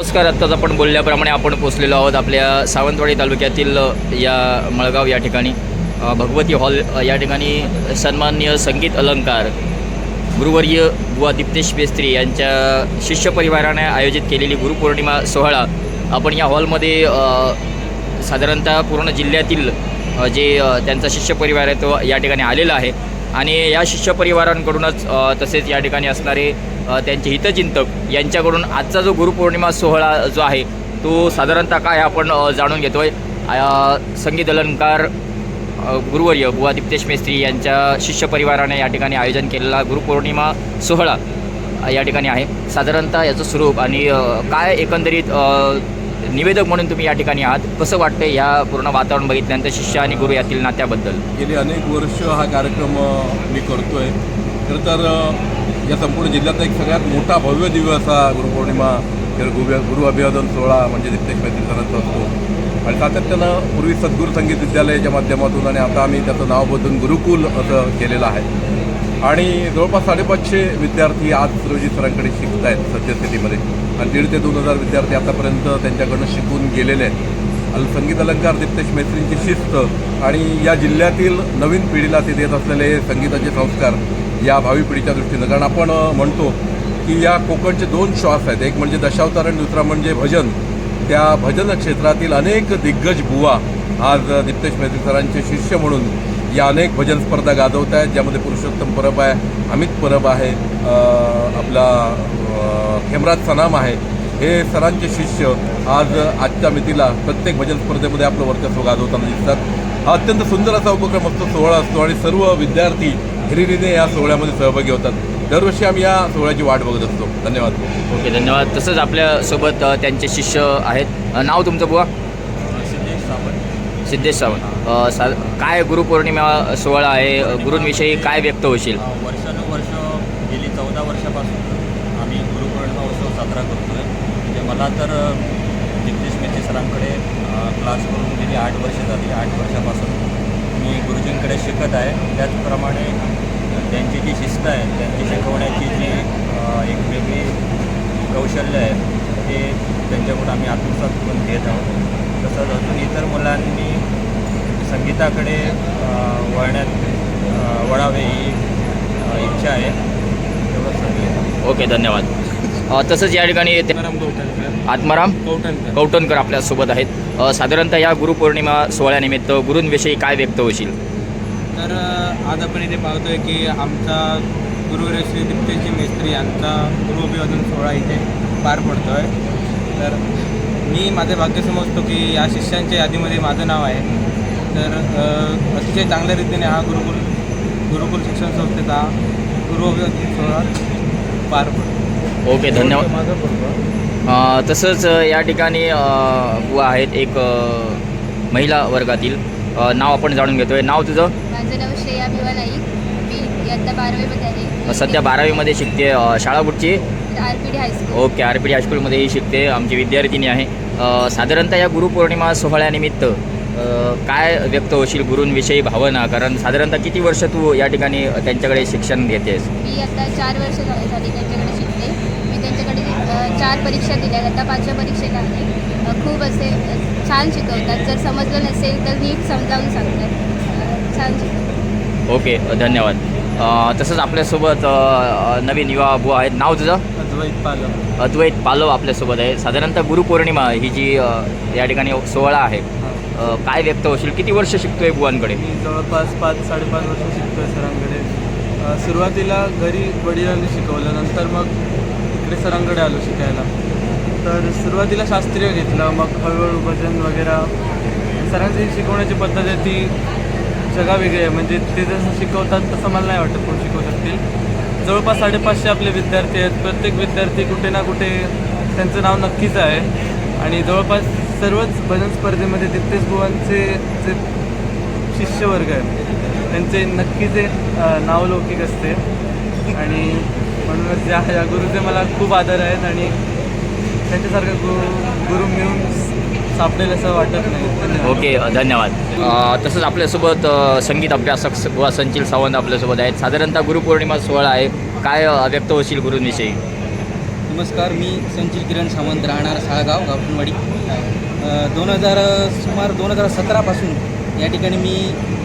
नमस्कार आत्ताच आपण बोलल्याप्रमाणे आपण पोचलेलो आहोत आपल्या सावंतवाडी तालुक्यातील या मळगाव या ठिकाणी. भगवती हॉल या ठिकाणी सन्माननीय संगीत अलंकार गुरुवर्य बुवा दीप्तेश बेस्त्री यांच्या शिष्य परिवाराने आयोजित केलेली गुरुपौर्णिमा सोहळा आपण या हॉलमध्ये साधारणतः पूर्ण जिल्ह्यातील जे त्यांचा शिष्य परिवार आहे तो या ठिकाणी आलेला आहे. आणि या शिष्य परिवारांकडूनच तसेच या ठिकाणी असणारे त्यांचे हितचिंतक यांच्याकडून आजचा जो गुरुपौर्णिमा सोहळा जो आहे तो साधारणतः काय आपण जाणून घेतो आहे संगीत अलंकार गुरुवर्य बुवा दिप्तेश मेस्त्री यांच्या शिष्य परिवाराने या ठिकाणी आयोजन केलेला गुरुपौर्णिमा सोहळा या ठिकाणी आहे. साधारणतः याचं स्वरूप आणि काय एकंदरीत निवेदक म्हणून तुम्ही या ठिकाणी आहात. कसं वाटतं या पूर्ण वातावरण बघितल्यानंतर शिष्य आणि गुरु यातील नात्याबद्दल गेली अनेक वर्ष हा कार्यक्रम मी करतो आहे खरं तर या संपूर्ण जिल्ह्यात एक सगळ्यात मोठा भव्य दिवस असा गुरुपौर्णिमा गुरु गुरु अभिवादन सोहळा म्हणजे तिथे मैत्री असतो. आणि सातत्यानं पूर्वी सद्गुरू संगीत विद्यालयाच्या माध्यमातून आणि आता आम्ही त्याचं नाव बदलून गुरुकुल असं केलेलं आहे. आणि जवळपास साडेपाचशे विद्यार्थी आज रोजी सरांकडे शिकत आहेत सद्यस्थितीमध्ये. आणि दीड ते दोन हजार विद्यार्थी आतापर्यंत त्यांच्याकडनं शिकून गेलेले आहेत. आणि संगीत अलंकार दीप्तेश मैत्रींची शिस्त आणि या जिल्ह्यातील नवीन पिढीला ते देत असलेले संगीताचे संस्कार या भावी पिढीच्या दृष्टीनं. कारण आपण म्हणतो की या कोकणचे दोन श्वास आहेत. एक म्हणजे दशावतार आणि दुसरा म्हणजे भजन. त्या भजन क्षेत्रातील अनेक दिग्गज बुवा आज दीप्तेश मैत्री सरांचे शिष्य म्हणून या अनेक भजन स्पर्धा गाजवत आहेत ज्यामध्ये पुरुषोत्तम परब आहे अमित परब आहे आपला अ, खेमराज सनाम आहे. हे सरांचे शिष्य आज आजच्या मितीला प्रत्येक भजन स्पर्धेमध्ये आपलं वर्चस्व गाजवताना दिसतात. हा अत्यंत सुंदर असा उपक्रम असतो सोहळा असतो आणि सर्व विद्यार्थी हिरिरीने या सोहळ्यामध्ये सहभागी होतात. दरवर्षी आम्ही या सोहळ्याची वाट बघत असतो. धन्यवाद. ओके धन्यवाद. तसंच आपल्यासोबत त्यांचे शिष्य आहेत. नाव तुमचं बुवा? सावंत. सिद्धेश सावंत सा काय गुरुपौर्णिमा सोहळा आहे? गुरूंविषयी काय व्यक्त होशील? वर्षानुवर्ष गेली चौदा वर्षापासून आम्ही गुरुपौर्णिमा उत्सव साजरा करतो आहे म्हणजे मला तर जगदीश मेथी सरांकडे क्लास करून गेली आठ वर्ष झाली. आठ वर्षापासून मी गुरुजींकडे शिकत आहे. त्याचप्रमाणे त्यांची जी शिस्त आहे त्यांची शिकवण्याची जी एक वेगळी कौशल्य आहे ते त्यांच्याकडून आम्ही आत्मसात करून घेत आहोत. तसंच अजून इतर मुलांनी संगीताकडे वळण्यात वळावे ही इच्छा आहे. एवढं ओके धन्यवाद. तसंच या ठिकाणी ते- आत्माराम कौटणकर कौटणकर आपल्यासोबत आहेत. साधारणतः या गुरुपौर्णिमा सोहळ्यानिमित्त गुरूंविषयी काय व्यक्त होशील? तर आज आपण इथे पाहतोय की आमचा गुरुवर्य श्री दीप्तेशजी मेस्त्री यांचा गुरु अभिवादन सोहळा इथे पार पडतो आहे तर मी माझे भाग्य समजतो की या शिष्यांच्या यादीमध्ये माझं नाव आहे. तर अ, अतिशय चांगल्या रीतीने हा गुरुकुल गुरुकुल शिक्षण संस्थेचा सोहळा पार पडतो. ओके धन्यवाद. अ, तसंच या ठिकाणी बुवा आहेत एक महिला वर्गातील. नाव आपण जाणून घेतोय. नाव तुझं? माझं नाव श्रेया भिवा नाईक मी इयत्ता बारावीमध्ये आहे. अ, सध्या बारावीमध्ये शिकते शाळा कुठची? High school okay R P D हायस्कूलमध्येही शिकते आमची विद्यार्थिनी आहे. साधारणतः या गुरुपौर्णिमा सोहळ्यानिमित्त काय व्यक्त होशील गुरूंविषयी भावना? कारण साधारणतः किती वर्ष तू या ठिकाणी त्यांच्याकडे शिक्षण घेतेस? मी आता चार वर्ष झाली त्यांच्याकडे शिकते. मी त्यांच्याकडे चार परीक्षा दिल्या आता पाचव्या परीक्षेला आहे. खूप असे छान शिकवतात. जर समजलं नसेल तर नीट समजावून सांगतात. छान शिकवतात. ओके धन्यवाद. तसंच आपल्यासोबत नवीन युवा बुवा आहेत. नाव तुझं? अद्वैत पालक अद्वैत पालव आपल्यासोबत आहे. साधारणतः गुरुपौर्णिमा ही जी या ठिकाणी सोहळा आहे काय व्यक्त होशील? किती वर्ष शिकतोय बुवांकडे? मी जवळपास पाच साडेपाच वर्ष शिकतो आहे सरांकडे सुरुवातीला घरी वडिलांनी शिकवलं नंतर मग इकडे सरांकडे आलो शिकायला. तर सुरुवातीला शास्त्रीय घेतलं मग हळूहळू भजन वगैरे. सरांची शिकवण्याची पद्धत आहे ती जगा वेगळी आहे. म्हणजे ते जसं शिकवतात तसं मला नाही वाटत कोण शिकवू शकतील. जवळपास साडेपाचशे आपले विद्यार्थी आहेत. प्रत्येक विद्यार्थी कुठे ना कुठे त्यांचं नाव नक्कीच आहे. आणि जवळपास सर्वच भजन स्पर्धेमध्ये दिप्तेश बुवांचे जे शिष्यवर्ग आहेत त्यांचे नक्कीच एक नावलौकिक असते. आणि म्हणूनच या या गुरुचे मला खूप आदर आहेत आणि त्यांच्यासारखं गुरु गुरु मिळून सापडेल असं वाटत नाही. धन्यवाद. ओके धन्यवाद. तसंच आपल्यासोबत संगीत अभ्यासक बुवा संचिल सावंत आपल्यासोबत आहेत. साधारणतः गुरुपौर्णिमा सोहळा आहे. काय व्यक्त होशील गुरूंविषयी? नमस्कार मी संचिल किरण सावंत राहणार साळगाव गावठणवाडी दोन हजार सुमार दोन हजार सतरापासून या ठिकाणी मी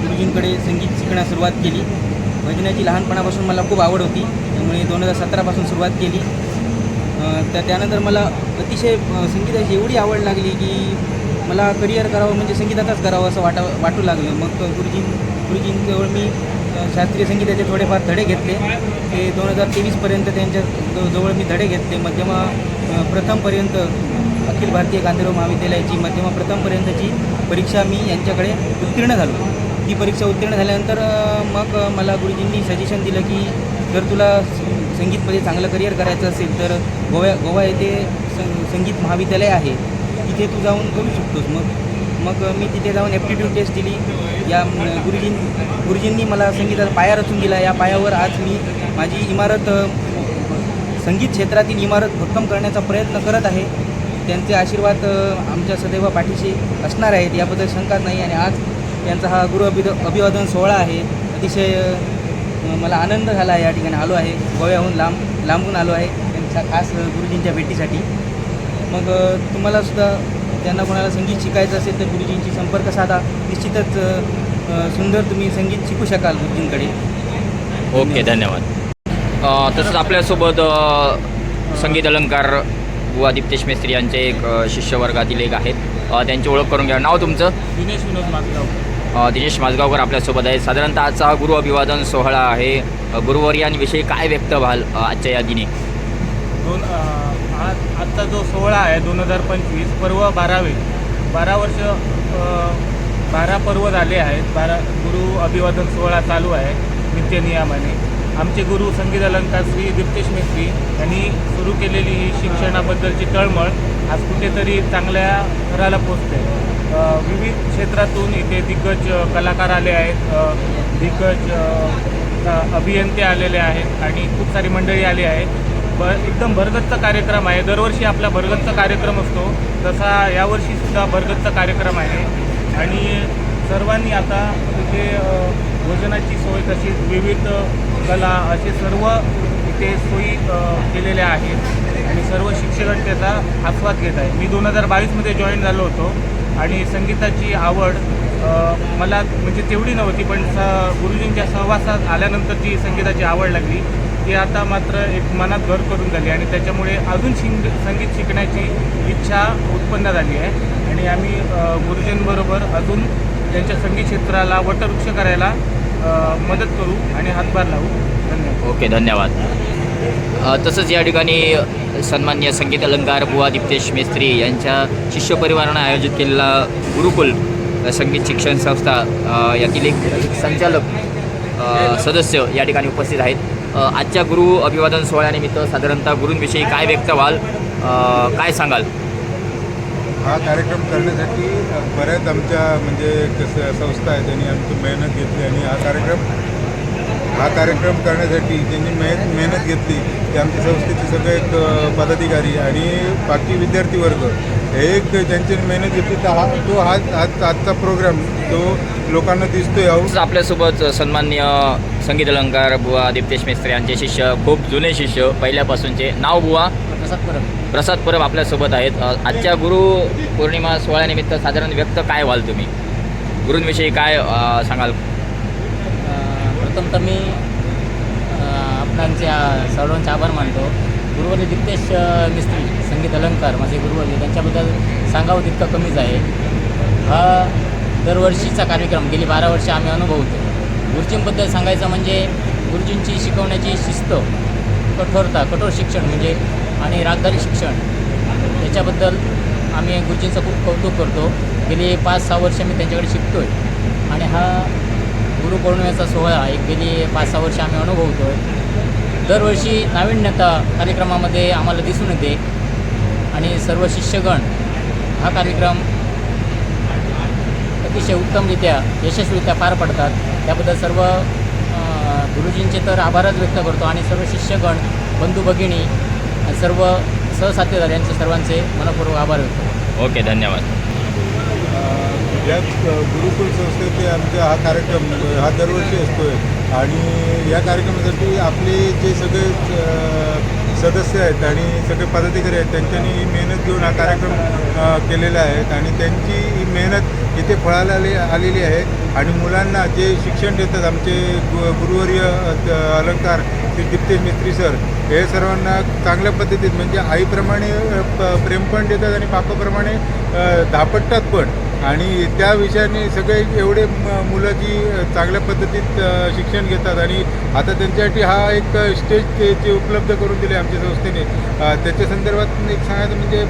गुरुजींकडे संगीत शिकण्यास सुरुवात केली. भजनाची लहानपणापासून मला खूप आवड होती. त्यामुळे दोन हजार सतरापासून सुरुवात केली. तर त्यानंतर मला अतिशय संगीताची एवढी आवड लागली की मला करिअर करावं म्हणजे संगीतातच करावं असं वाटा वाटू लागलं. मग गुरुजी गुरुजींजवळ मी शास्त्रीय संगीताचे थोडेफार धडे घेतले. ते दोन हजार तेवीसपर्यंत त्यांच्या जवळ मी धडे घेतले. मध्यमा प्रथमपर्यंत अखिल भारतीय गांधर्व महाविद्यालयाची मध्यमा प्रथमपर्यंतची परीक्षा मी यांच्याकडे उत्तीर्ण झालो. ती परीक्षा उत्तीर्ण झाल्यानंतर मग मला गुरुजींनी सजेशन दिलं की जर तुला स- संगीतमध्ये चांगलं करिअर करायचं असेल तर गोव्या गोवा येथे सं संगीत महाविद्यालय आहे. तिथे तू जाऊन करू शकतोस. मग मग मी तिथे जाऊन ॲप्टिट्यूड टेस्ट दिली. या म, गुरुजीं गुरुजींनी मला संगीताचा पाया रचून दिला. या पायावर आज मी माझी इमारत संगीत क्षेत्रातील इमारत भक्कम करण्याचा प्रयत्न करत आहे. त्यांचे आशीर्वाद आमच्या सदैव पाठीशी असणार आहेत. याबद्दल शंकाच नाही. आणि आज त्यांचा हा गुरु अभिद अभिवादन सोहळा आहे. अतिशय मला आनंद झाला आहे या ठिकाणी आलो आहे. गोव्याहून लांब लांबून आलो आहे. त्यांच्या खास गुरुजींच्या भेटीसाठी. मग तुम्हाला सुद्धा ज्यांना कोणाला संगीत शिकायचं असेल तर गुरुजींशी संपर्क साधा. निश्चितच सुंदर तुम्ही संगीत शिकू शकाल गुरुजींकडे. ओके धन्यवाद. अ, तसंच आपल्यासोबत संगीत अलंकार बुवा दिप्तेश मेस्त्री यांचे एक शिष्यवर्गातील एक आहेत. त्यांची ओळख करून घ्या. नाव तुमचं? दिनेश विनोद माजगाव अ, दिनेश माझगावकर आपल्यासोबत आहे साधारणतः आजचा हा गुरु अभिवादन सोहळा आहे. गुरुवर्यांविषयी काय व्यक्त व्हाल आजच्या या दिनी? दोन आज आजचा जो सोहळा आहे दोन हजार पंचवीस पर्व बारावे. बारा वर्ष बारा पर्व झाले आहेत. बारा गुरु अभिवादन सोहळा चालू आहे नित्यनियमाने आमचे गुरु संगीत अलंकार श्री दीप्तेश मिस्त्री यांनी सुरू केलेली ही शिक्षणाबद्दलची तळमळ आज कुठेतरी चांगल्या घराला पोचते. विविध क्षेत्रातून इथे दिग्गज कलाकार आले आहेत. दिग्गज अभियंते आलेले आहेत आणि खूप सारी मंडळी आली आहेत. ब एकदम भरगतचा कार्यक्रम आहे. दरवर्षी आपला भरगतचा कार्यक्रम असतो. तसा यावर्षीसुद्धा भरगतचा कार्यक्रम आहे. आणि सर्वांनी आता इथे भोजनाची सोय तशीच विविध कला असे सर्व इथे सोयी केलेल्या आहेत. आणि सर्व शिक्षकगण त्याचा आस्वाद घेत आहे मी दोन हजार बावीसमध्ये जॉईन झालो होतो. आणि संगीताची आवड मला म्हणजे तेवढी नव्हती पण स गुरुजींच्या सहवासात आल्यानंतर जी संगीताची आवड लागली ती आता मात्र एक मनात घर करून झाली आणि त्याच्यामुळे अजून शिंग संगीत शिकण्याची इच्छा उत्पन्न झाली आहे. आणि आम्ही गुरुजींबरोबर अजून त्यांच्या संगीत क्षेत्राला वटवृक्ष करायला मदत करू आणि हातभार लावू. धन्यवाद. ओके धन्यवाद. तसंच या ठिकाणी सन्मान्य संगीत अलंकार बुवा दिप्तेश मेस्त्री यांच्या शिष्यपरिवारानं आयोजित केलेला गुरुकुल संगीत शिक्षण संस्था यातील एक संचालक सदस्य या ठिकाणी उपस्थित आहेत. आजच्या गुरु अभिवादन सोहळ्यानिमित्त साधारणतः गुरूंविषयी काय व्यक्त व्हाल काय सांगाल? हा कार्यक्रम करण्यासाठी बऱ्याच आमच्या म्हणजे कसं संस्था आहेत त्यांनी आमची मेहनत घेतली आणि हा कार्यक्रम हा कार्यक्रम करण्यासाठी त्यांनी मेहनत मेहनत घेतली ते आमच्या संस्थेचे सगळे पदाधिकारी आणि बाकी विद्यार्थी वर्ग हे एक त्यांची मेहनत घेतली तर हा तो हा आज आजचा प्रोग्राम तो लोकांना दिसतोय आपल्यासोबत सन्मान्य संगीत अलंकार बुवा दिप्तेश मेस्त्री यांचे शिष्य खूप जुने शिष्य पहिल्यापासूनचे. नाव बुवा? प्रसाद परब. प्रसाद परब आपल्यासोबत आहेत. आजच्या गुरु पौर्णिमा सोहळ्यानिमित्त साधारण व्यक्त काय व्हाल तुम्ही? गुरूंविषयी काय सांगाल? प्रथम तर मी अ, आपणांचे सर्वांचे आभार मानतो. गुरुवर्य दिग्तेश मिस्त्री संगीत अलंकार माझे गुरुवर्य त्यांच्याबद्दल सांगावं तितकं कमीच आहे. हा दरवर्षीचा कार्यक्रम गेली बारा वर्ष आम्ही अनुभवतो. गुरुजींबद्दल सांगायचं म्हणजे गुरुजींची शिकवण्याची शिस्त कठोरता कठोर शिक्षण म्हणजे आणि रागदारी शिक्षण त्याच्याबद्दल आम्ही गुरुजींचं खूप कौतुक करतो. गेली पाच सहा वर्ष मी त्यांच्याकडे शिकतो आहे आणि हा गुरुपौर्णिमेचा सोहळा एक गेली पाच सहा वर्ष आम्ही अनुभवतो आहे दरवर्षी नाविन्यता कार्यक्रमामध्ये आम्हाला दिसून येते. आणि सर्व शिष्यगण हा कार्यक्रम अतिशय उत्तमरित्या यशस्वीरित्या पार पडतात. त्याबद्दल सर्व गुरुजींचे तर आभारच व्यक्त करतो आणि सर्व शिष्यगण बंधू भगिनी सर्व सहसाथीदार यांचे सर्वांचे मनपूर्वक आभार व्यक्त करतो. ओके धन्यवाद. या गुरुकुल संस्थेचे आमचा हा कार्यक्रम हा दरवर्षी असतोय. आणि या कार्यक्रमासाठी आपले जे सगळे सदस्य आहेत आणि सगळे पदाधिकारी आहेत त्यांच्यानी ही मेहनत घेऊन हा कार्यक्रम केलेला आहे. आणि त्यांची ही मेहनत इथे फळाला आलेली आहे. आणि मुलांना जे शिक्षण देतात आमचे गु गुरुवर्य अलंकार ते दीप्तेश मिस्त्री सर हे सर्वांना चांगल्या पद्धतीत म्हणजे आईप्रमाणे प- प्रेम पण देतात आणि बापाप्रमाणे धापटतात पण. आणि त्या विषयाने सगळे एवढे म- मुलं जी चांगल्या पद्धतीत शिक्षण घेतात. आणि आता त्यांच्यासाठी हा एक स्टेज ते जे उपलब्ध करून दिले आमच्या संस्थेने. त्याच्या संदर्भात एक सांगायचं म्हणजे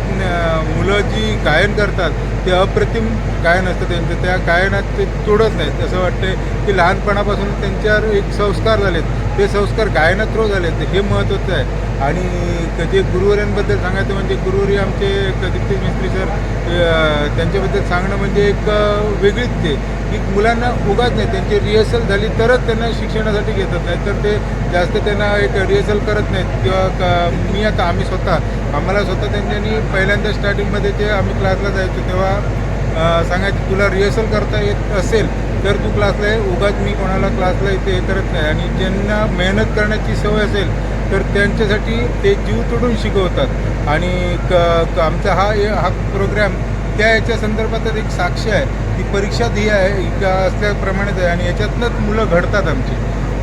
मुलं जी गायन करतात. ते अप्रतिम गायन असतं त्यांचं त्या गायनात ते तोडत नाहीत. असं वाटतं की लहानपणापासून त्यांच्यावर एक संस्कार झालेत. ते संस्कार गायनात थ्रो झालेत. हे महत्त्वाचं आहे. आणि कधी जे गुरुवर्यांबद्दल सांगायचं म्हणजे गुरुवरी आमचे क- मिस्त्री सर त्यांच्याबद्दल सांगणं म्हणजे एक वेगळीच ते. की मुलांना उगाच नाही. त्यांची रिहर्सल झाली तरच त्यांना शिक्षणासाठी घेतात. नाही तर ते जास्त त्यांना एक रिहर्सल करत नाहीत. किंवा मी आता आम्ही स्वतः आम्हाला स्वतः त्यांच्यानी पहिल्यांदा स्टार्टिंगमध्ये जे आम्ही क्लासला जायचो तेव्हा सांगायचं तुला रिहर्सल करता येत असेल तर तू क्लासला आहे उगाच मी कोणाला क्लासला इथे हे करत नाही. आणि ज्यांना मेहनत करण्याची सवय असेल तर त्यांच्यासाठी ते जीव तोडून शिकवतात. आणि क आमचा हा हा प्रोग्रॅम त्या याच्या संदर्भातच एक साक्ष आहे ती परीक्षा ध्येय आहे का असल्याप्रमाणेच आहे. आणि याच्यातनंच मुलं घडतात आमची.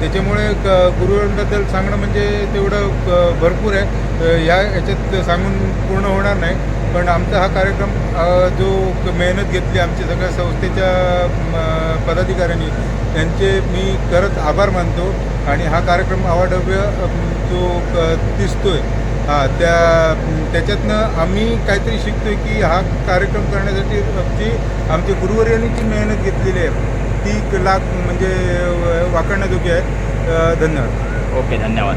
त्याच्यामुळे क गुरुवांबद्दल सांगणं म्हणजे तेवढं भरपूर आहे. ह्या याच्यात सांगून पूर्ण होणार नाही. पण आमचा हा कार्यक्रम जो मेहनत घेतली आमच्या सगळ्या संस्थेच्या पदाधिकाऱ्यांनी त्यांचे मी खरंच आभार मानतो. आणि हा कार्यक्रम अवाढव्य जो क- दिसतोय हा त्या त्याच्यातनं आम्ही काहीतरी शिकतोय की हा कार्यक्रम करण्यासाठी आमची आमच्या गुरुवर्यांनी जी मेहनत घेतलेली आहे ती कला म्हणजे वाकडण्याजोगी आहे धन्यवाद. ओके धन्यवाद.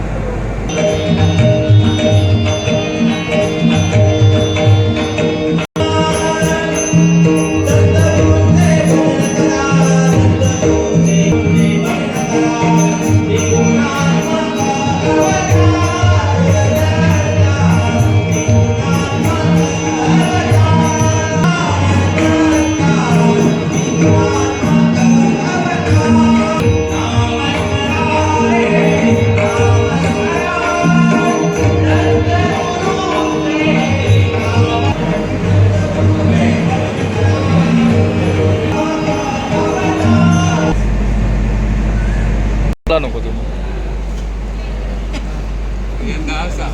nada.